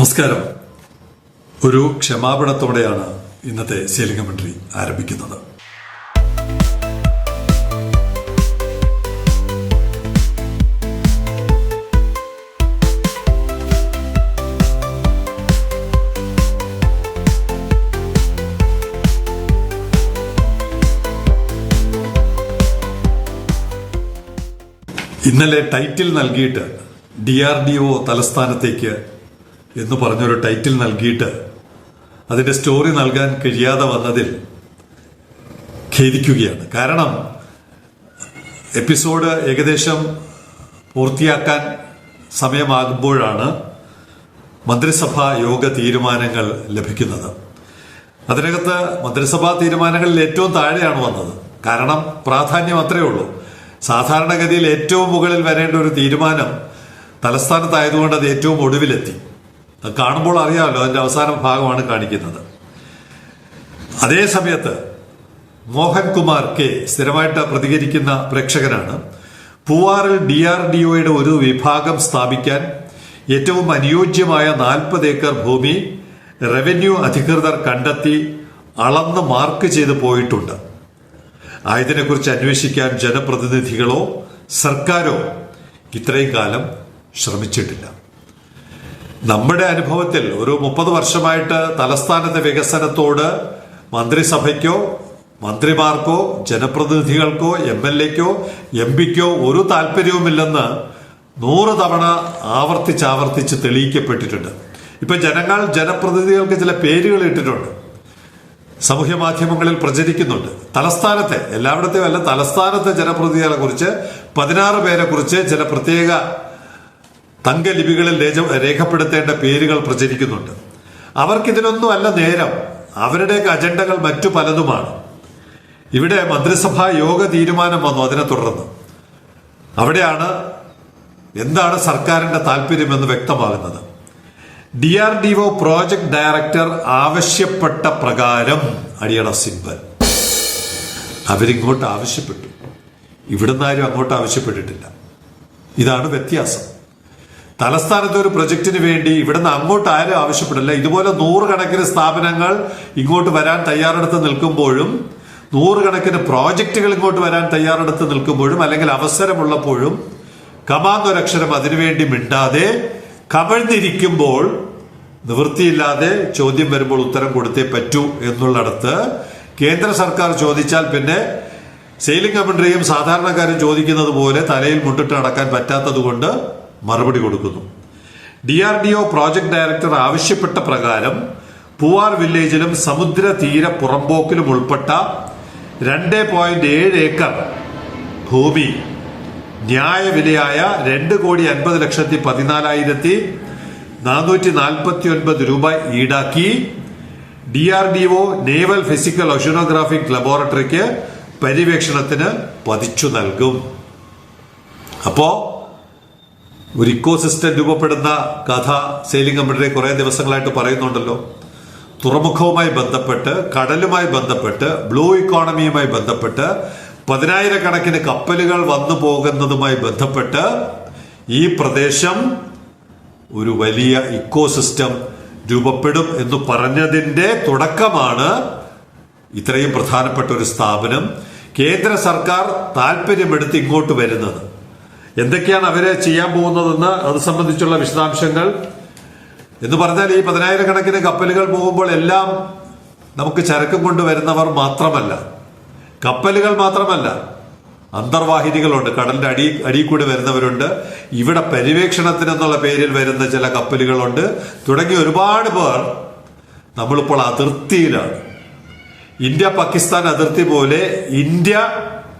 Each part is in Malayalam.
നമസ്കാരം. ഒരു ക്ഷമാപണത്തോടെയാണ് ഇന്നത്തെ സേലിംഗ മന്ത്രി ആരംഭിക്കുന്നത്. ഇന്നലെ ടൈറ്റിൽ നൽകിയിട്ട് ഡി ആർ ഡി ഒ തലസ്ഥാനത്തേക്ക് എന്ന് പറഞ്ഞൊരു ടൈറ്റിൽ നൽകിയിട്ട് അതിന്റെ സ്റ്റോറി നൽകാൻ കഴിയാതെ വന്നതിൽ ഖേദിക്കുകയാണ്. കാരണം എപ്പിസോഡ് ഏകദേശം പൂർത്തിയാക്കാൻ സമയമാകുമ്പോഴാണ് മന്ത്രിസഭാ യോഗ തീരുമാനങ്ങൾ ലഭിക്കുന്നത്. അതിനകത്ത് മന്ത്രിസഭാ തീരുമാനങ്ങളിൽ ഏറ്റവും താഴെയാണ് വന്നത്. കാരണം പ്രാധാന്യം അത്രയേ ഉള്ളൂ. സാധാരണഗതിയിൽ ഏറ്റവും മുകളിൽ വരേണ്ട ഒരു തീരുമാനം തലസ്ഥാനത്തായതുകൊണ്ട് അത് ഏറ്റവും ഒടുവിലെത്തി. കാണുമ്പോൾ അറിയാമല്ലോ അതിന്റെ അവസാന ഭാഗമാണ് കാണിക്കുന്നത്. അതേ സമയത്ത് മോഹൻകുമാർ കെ സ്ഥിരമായിട്ട് പ്രതികരിക്കുന്ന പ്രേക്ഷകനാണ്. പൂവാറിൽ ഡി ആർ ഡി ഒയുടെ ഒരു വിഭാഗം സ്ഥാപിക്കാൻ ഏറ്റവും അനുയോജ്യമായ നാൽപ്പത് ഏക്കർ ഭൂമി റവന്യൂ അധികൃതർ കണ്ടെത്തി അളന്ന് മാർക്ക് ചെയ്തു പോയിട്ടുണ്ട്. ആയതിനെക്കുറിച്ച് അന്വേഷിക്കാൻ ജനപ്രതിനിധികളോ സർക്കാരോ ഇത്രയും കാലം ശ്രമിച്ചിട്ടില്ല. നമ്മുടെ അനുഭവത്തിൽ ഒരു മുപ്പത് വർഷമായിട്ട് തലസ്ഥാനത്തെ വികസനത്തോട് മന്ത്രിസഭയ്ക്കോ മന്ത്രിമാർക്കോ ജനപ്രതിനിധികൾക്കോ എം എൽ എക്കോ എം പിക്കോ ഒരു താല്പര്യവുമില്ലെന്ന് നൂറ് തവണ ആവർത്തിച്ചാവർത്തിച്ച് തെളിയിക്കപ്പെട്ടിട്ടുണ്ട്. ഇപ്പൊ ജനങ്ങൾ ജനപ്രതിനിധികൾക്ക് ചില പേരുകൾ ഇട്ടിട്ടുണ്ട്. സമൂഹ മാധ്യമങ്ങളിൽ പ്രചരിക്കുന്നുണ്ട്. തലസ്ഥാനത്തെ എല്ലായിടത്തെയും അല്ല തലസ്ഥാനത്തെ ജനപ്രതിനിധികളെ കുറിച്ച് പതിനാറ് പേരെ കുറിച്ച് ചില പ്രത്യേക തങ്കലിപികളിൽ രേഖ- രേഖപ്പെടുത്തേണ്ട പേരുകൾ പ്രചരിക്കുന്നുണ്ട്. അവർക്കിതിനൊന്നും അല്ല നേരം. അവരുടെ അജണ്ടകൾ മറ്റു പലതുമാണ്. ഇവിടെ മന്ത്രിസഭാ യോഗ തീരുമാനം വന്നു അതിനെ തുടർന്ന്. അവിടെയാണ് എന്താണ് സർക്കാരിന്റെ താല്പര്യമെന്ന് വ്യക്തമാകുന്നത്. D R D O project director ആവശ്യപ്പെട്ട പ്രകാരം അടിയണ സിംബൽ അവരിങ്ങോട്ട് ആവശ്യപ്പെട്ടു. ഇവിടുന്ന് ആരും അങ്ങോട്ട് ആവശ്യപ്പെട്ടിട്ടില്ല. ഇതാണ് വ്യത്യാസം. തലസ്ഥാനത്തെ ഒരു പ്രൊജക്ടിന് വേണ്ടി ഇവിടുന്ന് അങ്ങോട്ട് ആരും ആവശ്യപ്പെടില്ല. ഇതുപോലെ നൂറുകണക്കിന് സ്ഥാപനങ്ങൾ ഇങ്ങോട്ട് വരാൻ തയ്യാറെടുത്ത് നിൽക്കുമ്പോഴും നൂറുകണക്കിന് പ്രോജക്റ്റുകൾ ഇങ്ങോട്ട് വരാൻ തയ്യാറെടുത്ത് നിൽക്കുമ്പോഴും അല്ലെങ്കിൽ അവസരമുള്ളപ്പോഴും കമാന്നൊരക്ഷരം അതിനുവേണ്ടി മിണ്ടാതെ കമഴ്ന്നിരിക്കുമ്പോൾ നിവൃത്തിയില്ലാതെ ചോദ്യം വരുമ്പോൾ ഉത്തരം കൊടുത്തേ പറ്റൂ എന്നുള്ളിടത്ത് കേന്ദ്ര സർക്കാർ ചോദിച്ചാൽ പിന്നെ സെയിലിംഗ് കമൻട്രിയും സാധാരണക്കാരും ചോദിക്കുന്നത് പോലെ തലയിൽ മുട്ടിട്ട് നടക്കാൻ പറ്റാത്തത് കൊണ്ട് മറുപടി കൊടുക്കുന്നു. D R D O project director ആവശ്യപ്പെട്ട പ്രകാരം പൂവാർ വില്ലേജിലും സമുദ്ര തീര പുറമ്പോക്കിലും ഉൾപ്പെട്ട രണ്ട് പോയിന്റ് ഏഴ് ഏക്കർ ഭൂമി ന്യായവിലയായ രണ്ട് കോടി അൻപത് ലക്ഷത്തി പതിനാലായിരത്തി നാനൂറ്റി നാൽപ്പത്തി ഒൻപത് രൂപ ഈടാക്കി D R D O naval physical oceanographic ലബോറട്ടറിക്ക് പര്യവേക്ഷണത്തിന് പതിച്ചു നൽകും. അപ്പോ ഒരു ഇക്കോസിസ്റ്റം രൂപപ്പെടുന്ന കഥ സെയിലിംഗ് കമ്പനിയുടെ കുറെ ദിവസങ്ങളായിട്ട് പറയുന്നുണ്ടല്ലോ. തുറമുഖവുമായി ബന്ധപ്പെട്ട് കടലുമായി ബന്ധപ്പെട്ട് ബ്ലൂ ഇക്കോണമിയുമായി ബന്ധപ്പെട്ട് പതിനായിരക്കണക്കിന് കപ്പലുകൾ വന്നു പോകുന്നതുമായി ബന്ധപ്പെട്ട് ഈ പ്രദേശം ഒരു വലിയ ഇക്കോസിസ്റ്റം രൂപപ്പെടും എന്ന് പറഞ്ഞതിന്റെ തുടക്കമാണ് ഇത്രയും പ്രധാനപ്പെട്ട ഒരു സ്ഥാപനം. കേന്ദ്ര സർക്കാർ താല്പര്യമെടുത്ത് ഇങ്ങോട്ട് വരുന്നത്. എന്തൊക്കെയാണ് അവർ ചെയ്യാൻ പോകുന്നതെന്ന് അത് സംബന്ധിച്ചുള്ള വിശദാംശങ്ങൾ. എന്ന് പറഞ്ഞാൽ ഈ പതിനായിരക്കണക്കിന് കപ്പലുകൾ പോകുമ്പോൾ എല്ലാം നമുക്ക് ചരക്കും കൊണ്ടുവരുന്നവർ മാത്രമല്ല. കപ്പലുകൾ മാത്രമല്ല അന്തർവാഹിനികളുണ്ട്. കടലിന്റെ അടി അടിയിൽ കൂടി വരുന്നവരുണ്ട്. ഇവിടെ പര്യവേക്ഷണത്തിന് എന്നുള്ള പേരിൽ വരുന്ന ചില കപ്പലുകളുണ്ട്. തുടങ്ങി ഒരുപാട് പേർ നമ്മളിപ്പോൾ അതിർത്തിയിലാണ്. ഇന്ത്യ പാകിസ്ഥാൻ അതിർത്തി പോലെ ഇന്ത്യ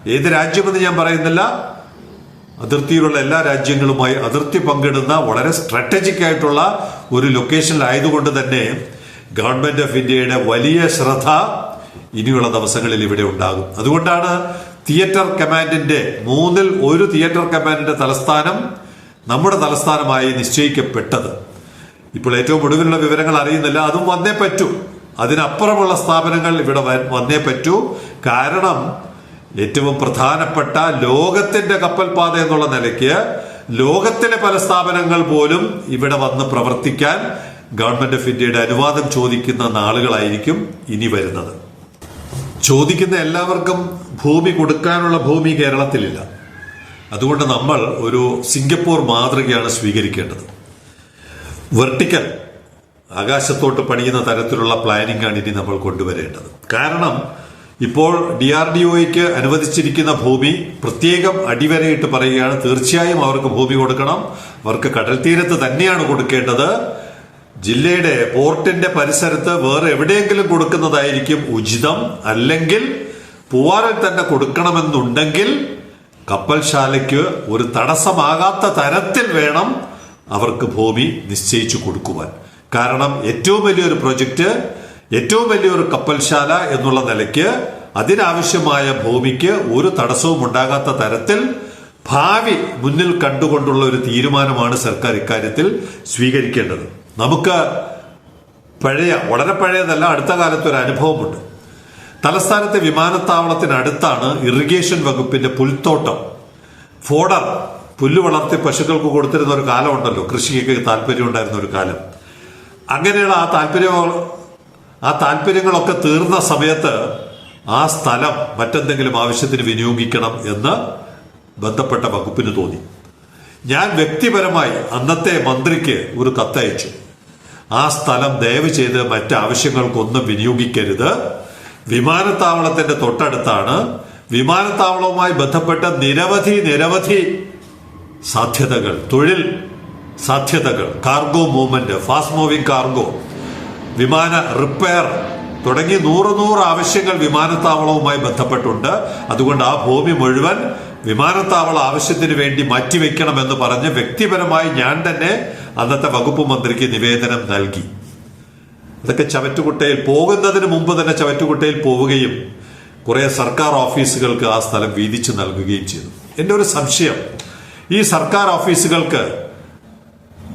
ഏത് രാജ്യമെന്ന് ഞാൻ പറയുന്നില്ല. അതിർത്തിയിലുള്ള എല്ലാ രാജ്യങ്ങളുമായി അതിർത്തി പങ്കിടുന്ന വളരെ സ്ട്രാറ്റജിക് ആയിട്ടുള്ള ഒരു ലൊക്കേഷനിലായതുകൊണ്ട് തന്നെ ഗവൺമെന്റ് ഓഫ് ഇന്ത്യയുടെ വലിയ ശ്രദ്ധ ഇനിയുള്ള ദിവസങ്ങളിൽ ഇവിടെ ഉണ്ടാകും. അതുകൊണ്ടാണ് തിയേറ്റർ കമാൻഡിന്റെ മൂന്നിൽ ഒരു തിയേറ്റർ കമാൻഡിന്റെ തലസ്ഥാനം നമ്മുടെ തലസ്ഥാനമായി നിശ്ചയിക്കപ്പെട്ടത്. ഇപ്പോൾ ഏറ്റവും ഒടുവിലുള്ള വിവരങ്ങൾ അറിയുന്നില്ല. അതും വന്നേ പറ്റൂ. അതിനപ്പുറമുള്ള സ്ഥാപനങ്ങൾ ഇവിടെ വന്നേ പറ്റൂ. കാരണം ഏറ്റവും പ്രധാനപ്പെട്ട ലോകത്തിന്റെ കപ്പൽപാത എന്നുള്ള നിലയ്ക്ക് ലോകത്തിലെ പല സ്ഥാപനങ്ങൾ പോലും ഇവിടെ വന്ന് പ്രവർത്തിക്കാൻ ഗവൺമെന്റ് ഓഫ് ഇന്ത്യയുടെ അനുവാദം ചോദിക്കുന്ന നാളുകളായിരിക്കും ഇനി വരുന്നത്. ചോദിക്കുന്ന എല്ലാവർക്കും ഭൂമി കൊടുക്കാനുള്ള ഭൂമി കേരളത്തിലില്ല. അതുകൊണ്ട് നമ്മൾ ഒരു സിംഗപ്പൂർ മാതൃകയാണ് സ്വീകരിക്കേണ്ടത്. വെർട്ടിക്കൽ ആകാശത്തോട്ട് പണിയുന്ന തരത്തിലുള്ള പ്ലാനിംഗ് ആണ് ഇനി നമ്മൾ കൊണ്ടുവരേണ്ടത്. കാരണം ഇപ്പോൾ ഡി ആർ ഡി ഒയ്ക്ക് അനുവദിച്ചിരിക്കുന്ന ഭൂമി പ്രത്യേകം അടിവരയിട്ട് പറയുകയാണ്. തീർച്ചയായും അവർക്ക് ഭൂമി കൊടുക്കണം. അവർക്ക് കടൽ തീരത്ത് തന്നെയാണ് കൊടുക്കേണ്ടത്. ജില്ലയുടെ പോർട്ടിന്റെ പരിസരത്ത് വേറെ എവിടെയെങ്കിലും കൊടുക്കുന്നതായിരിക്കും ഉചിതം. അല്ലെങ്കിൽ പൂവാറിൽ തന്നെ കൊടുക്കണമെന്നുണ്ടെങ്കിൽ കപ്പൽശാലയ്ക്ക് ഒരു തടസ്സമാകാത്ത തരത്തിൽ വേണം അവർക്ക് ഭൂമി നിശ്ചയിച്ചു കൊടുക്കുവാൻ. കാരണം ഏറ്റവും വലിയൊരു പ്രൊജക്റ്റ് ഏറ്റവും വലിയൊരു കപ്പൽശാല എന്നുള്ള നിലയ്ക്ക് അതിനാവശ്യമായ ഭൂമിക്ക് ഒരു തടസ്സവും ഉണ്ടാകാത്ത തരത്തിൽ ഭാവി മുന്നിൽ കണ്ടുകൊണ്ടുള്ള ഒരു തീരുമാനമാണ് സർക്കാർ ഇക്കാര്യത്തിൽ സ്വീകരിക്കേണ്ടത്. നമുക്ക് പഴയ വളരെ പഴയതല്ല അടുത്ത കാലത്ത് ഒരു അനുഭവമുണ്ട്. തലസ്ഥാനത്തെ വിമാനത്താവളത്തിനടുത്താണ് ഇറിഗേഷൻ വകുപ്പിന്റെ പുൽത്തോട്ടം. ഫോഡർ പുല്ല് വളർത്തി പശുക്കൾക്ക് കൊടുത്തിരുന്ന ഒരു കാലമുണ്ടല്ലോ കൃഷിക്ക് താല്പര്യം ഉണ്ടായിരുന്ന ഒരു കാലം. അങ്ങനെയുള്ള ആ താല്പര്യം ആ താല്പര്യങ്ങളൊക്കെ തീർന്ന സമയത്ത് ആ സ്ഥലം മറ്റെന്തെങ്കിലും ആവശ്യത്തിന് വിനിയോഗിക്കണം എന്ന് ബന്ധപ്പെട്ട വകുപ്പിന് തോന്നി. ഞാൻ വ്യക്തിപരമായി അന്നത്തെ മന്ത്രിക്ക് ഒരു കത്തയച്ചു. ആ സ്ഥലം ദയവ് ചെയ്ത് മറ്റാവശ്യങ്ങൾക്കൊന്നും വിനിയോഗിക്കരുത്. വിമാനത്താവളത്തിന്റെ തൊട്ടടുത്താണ് വിമാനത്താവളവുമായി ബന്ധപ്പെട്ട നിരവധി നിരവധി സാധ്യതകൾ തൊഴിൽ സാധ്യതകൾ cargo movement fast moving cargo വിമാന റിപ്പയർ തുടങ്ങി നൂറ് നൂറ് ആവശ്യങ്ങൾ വിമാനത്താവളവുമായി ബന്ധപ്പെട്ടുണ്ട്. അതുകൊണ്ട് ആ ഭൂമി മുഴുവൻ വിമാനത്താവള ആവശ്യത്തിന് വേണ്ടി മാറ്റിവെക്കണമെന്ന് പറഞ്ഞ് വ്യക്തിപരമായി ഞാൻ തന്നെ അന്നത്തെ വകുപ്പ് മന്ത്രിക്ക് നിവേദനം നൽകി. അതൊക്കെ ചവറ്റുകുട്ടയിൽ പോകുന്നതിന് മുമ്പ് തന്നെ ചവറ്റുകുട്ടയിൽ പോവുകയും കുറെ സർക്കാർ ഓഫീസുകൾക്ക് ആ സ്ഥലം വീതിച്ചു നൽകുകയും ചെയ്തു. എന്റെ ഒരു സംശയം ഈ സർക്കാർ ഓഫീസുകൾക്ക്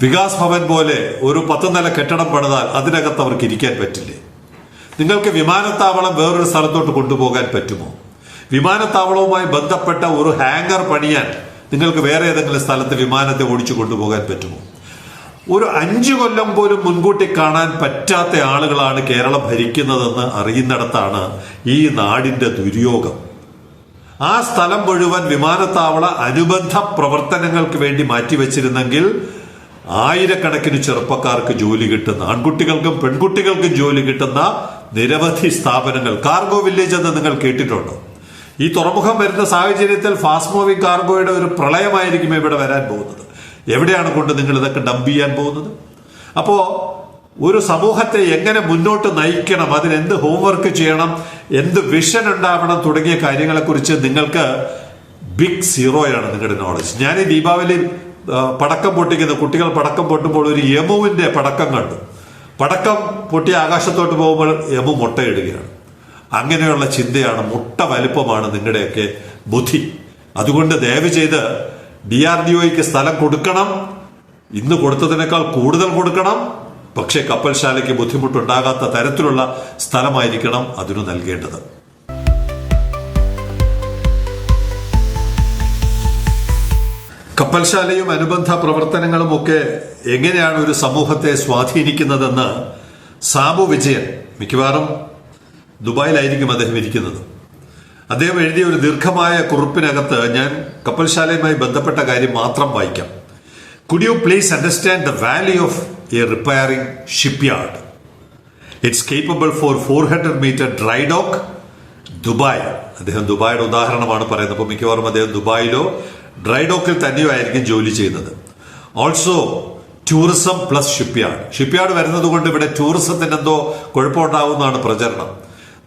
വികാസ് ഭവൻ പോലെ ഒരു പത്ത് നില കെട്ടിടം പണിതാൽ അതിനകത്ത് അവർക്ക് ഇരിക്കാൻ പറ്റില്ലേ? നിങ്ങൾക്ക് വിമാനത്താവളം വേറൊരു സ്ഥലത്തോട്ട് കൊണ്ടുപോകാൻ പറ്റുമോ? വിമാനത്താവളവുമായി ബന്ധപ്പെട്ട ഒരു ഹാങ്ങർ പണിയാൻ നിങ്ങൾക്ക് വേറെ ഏതെങ്കിലും സ്ഥലത്ത് വിമാനത്തെ ഓടിച്ചു കൊണ്ടുപോകാൻ പറ്റുമോ? ഒരു അഞ്ചു കൊല്ലം പോലും മുൻകൂട്ടി കാണാൻ പറ്റാത്ത ആളുകളാണ് കേരളം ഭരിക്കുന്നതെന്ന് അറിയുന്നിടത്താണ് ഈ നാടിന്റെ ദുര്യോഗം. ആ സ്ഥലം മുഴുവൻ വിമാനത്താവള അനുബന്ധ പ്രവർത്തനങ്ങൾക്ക് വേണ്ടി മാറ്റിവെച്ചിരുന്നെങ്കിൽ ആയിരക്കണക്കിന് ചെറുപ്പക്കാർക്ക് ജോലി കിട്ടുന്ന ആൺകുട്ടികൾക്കും പെൺകുട്ടികൾക്കും ജോലി കിട്ടുന്ന നിരവധി സ്ഥാപനങ്ങൾ. കാർഗോ വില്ലേജ് എന്ന് നിങ്ങൾ കേട്ടിട്ടുണ്ടോ? ഈ തുറമുഖം വരുന്ന സാഹചര്യത്തിൽ ഫാസ്റ്റ് മൂവിംഗ് കാർഗോയുടെ ഒരു പ്രളയമായിരിക്കും ഇവിടെ വരാൻ പോകുന്നത്. എവിടെയാണ് കൊണ്ട് നിങ്ങൾ ഇതൊക്കെ ഡംപ് ചെയ്യാൻ പോകുന്നത്? അപ്പോ ഒരു സമൂഹത്തെ എങ്ങനെ മുന്നോട്ട് നയിക്കണം അതിന് എന്ത് ഹോംവർക്ക് ചെയ്യണം എന്ത് വിഷൻ ഉണ്ടാവണം തുടങ്ങിയ കാര്യങ്ങളെക്കുറിച്ച് നിങ്ങൾക്ക് ബിഗ് സീറോയാണ് നിങ്ങളുടെ നോളജ് ഞാൻ ഈ ദീപാവലി പടക്കം പൊട്ടിക്കുന്ന കുട്ടികൾ പടക്കം പൊട്ടുമ്പോൾ ഒരു യമുവിന്റെ പടക്കം കണ്ടു. പടക്കം പൊട്ടി ആകാശത്തോട്ട് പോകുമ്പോൾ യമു മുട്ടയിടുകയാണ്. അങ്ങനെയുള്ള ചിന്തയാണ് മുട്ട വലിപ്പമാണ് നിങ്ങളുടെയൊക്കെ ബുദ്ധി. അതുകൊണ്ട് ദയവ് ചെയ്ത് ഡി ആർ ഡി ഒക്ക് സ്ഥലം കൊടുക്കണം. ഇന്ന് കൊടുത്തതിനേക്കാൾ കൂടുതൽ കൊടുക്കണം. പക്ഷേ കപ്പൽശാലയ്ക്ക് ബുദ്ധിമുട്ടുണ്ടാകാത്ത തരത്തിലുള്ള സ്ഥലമായിരിക്കണം അതിനു നൽകേണ്ടത്. കപ്പൽശാലയും അനുബന്ധ പ്രവർത്തനങ്ങളും ഒക്കെ എങ്ങനെയാണ് ഒരു സമൂഹത്തെ സ്വാധീനിക്കുന്നതെന്ന് സാബു വിജയൻ മിക്കവാറും ദുബായിലായിരിക്കും അദ്ദേഹം ഇരിക്കുന്നത്. അദ്ദേഹം എഴുതിയ ഒരു ദീർഘമായ കുറിപ്പിനകത്ത് ഞാൻ കപ്പൽശാലയുമായി ബന്ധപ്പെട്ട കാര്യം മാത്രം വായിക്കാം. Could you please understand the value of a repairing shipyard it's capable for four hundred metre dry dock Dubai അദ്ദേഹം ദുബായുടെ ഉദാഹരണമാണ് പറയുന്നത്. അപ്പോൾ മിക്കവാറും അദ്ദേഹം ദുബായിലോ ഡ്രൈ ഡോക്കിൽ തന്നെയോ ആയിരിക്കും ജോലി ചെയ്യുന്നത്. Also tourism plus shipyard shipyard വരുന്നത് കൊണ്ട് ഇവിടെ ടൂറിസത്തിന് എന്തോ കുഴപ്പമുണ്ടാവുന്നതാണ് പ്രചരണം.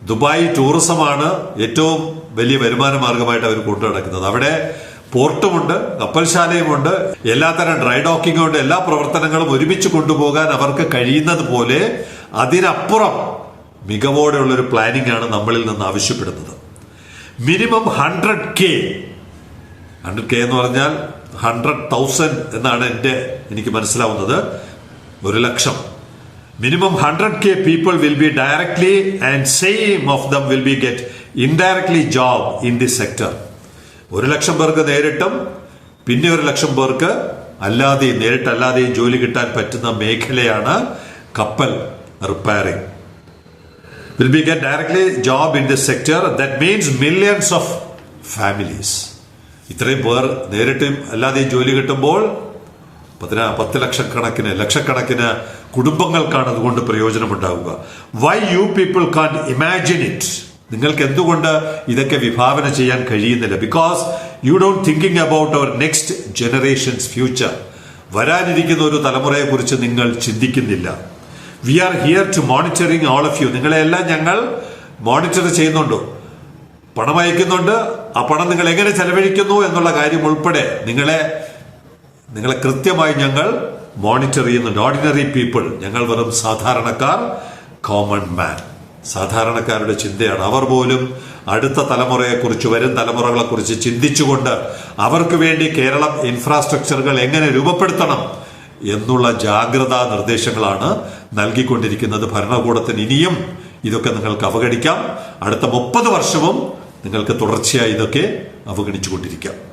ദുബായ് ടൂറിസമാണ് ഏറ്റവും വലിയ വരുമാന മാർഗമായിട്ട് അവർ കൊണ്ടു നടക്കുന്നത്. അവിടെ പോർട്ടുമുണ്ട് കപ്പൽശാലയുമുണ്ട് എല്ലാത്തരം ഡ്രൈ ഡോക്കിംഗ് ഉണ്ട് എല്ലാ പ്രവർത്തനങ്ങളും ഒരുമിച്ച് കൊണ്ടുപോകാൻ അവർക്ക് കഴിയുന്നത് പോലെ അതിനപ്പുറം മികവോടെയുള്ള ഒരു പ്ലാനിംഗ് ആണ് നമ്മളിൽ നിന്ന് ആവശ്യപ്പെടുന്നത്. Minimum hundred K hundred K എന്ന് പറഞ്ഞാൽ ഹൺഡ്രഡ് തൗസൻഡ് എന്നാണ് എന്റെ എനിക്ക് മനസ്സിലാവുന്നത്. ഒരു lakh. Minimum hundred K people will be directly and same of them will be get indirectly job in the sector ഒരു ലക്ഷം പേർക്ക് നേരിട്ടും പിന്നെ ഒരു ലക്ഷം പേർക്ക് അല്ലാതെയും നേരിട്ടല്ലാതെയും ജോലി കിട്ടാൻ പറ്റുന്ന മേഖലയാണ് കപ്പൽ repairing will be get directly job in this sector that means millions of families. ഇത്രയും പേർ നേരിട്ടും അല്ലാതെയും ജോലി കിട്ടുമ്പോൾ പതിന പത്ത് ലക്ഷക്കണക്കിന് ലക്ഷക്കണക്കിന് കുടുംബങ്ങൾക്കാണ് അതുകൊണ്ട് പ്രയോജനമുണ്ടാവുക. Why you people can imagine it നിങ്ങൾക്ക് എന്തുകൊണ്ട് ഇതൊക്കെ വിഭാവന ചെയ്യാൻ കഴിയുന്നില്ല? Because you don't thinking about our next generations future വരാനിരിക്കുന്ന ഒരു തലമുറയെക്കുറിച്ച് നിങ്ങൾ ചിന്തിക്കുന്നില്ല. We are here to monitoring all of you നിങ്ങളെയെല്ലാം ഞങ്ങൾ മോണിറ്റർ ചെയ്യുന്നുണ്ട്. പണം അയക്കുന്നുണ്ട് ആ പണം നിങ്ങൾ എങ്ങനെ ചെലവഴിക്കുന്നു എന്നുള്ള കാര്യം ഉൾപ്പെടെ നിങ്ങളെ നിങ്ങളെ കൃത്യമായി ഞങ്ങൾ മോണിറ്റർ ചെയ്യുന്നുണ്ട്. ഓർഡിനറി പീപ്പിൾ ഞങ്ങൾ വെറും സാധാരണക്കാർ കോമൺ മാൻ സാധാരണക്കാരുടെ ചിന്തയാണ്. അവർ പോലും അടുത്ത തലമുറയെക്കുറിച്ച് വരും തലമുറകളെക്കുറിച്ച് ചിന്തിച്ചുകൊണ്ട് അവർക്ക് വേണ്ടി കേരളം ഇൻഫ്രാസ്ട്രക്ചറുകൾ എങ്ങനെ രൂപപ്പെടുത്തണം എന്നുള്ള ജാഗ്രതാ നിർദ്ദേശങ്ങളാണ് നൽകിക്കൊണ്ടിരിക്കുന്നത്. ഭരണകൂടത്തിന് ഇനിയും ഇതൊക്കെ നിങ്ങൾക്ക് അവഗണിക്കാം. അടുത്ത മുപ്പത് വർഷവും നിങ്ങൾക്ക് തുടർച്ചയായി ഇതൊക്കെ അവഗണിച്ചുകൊണ്ടിരിക്കാം.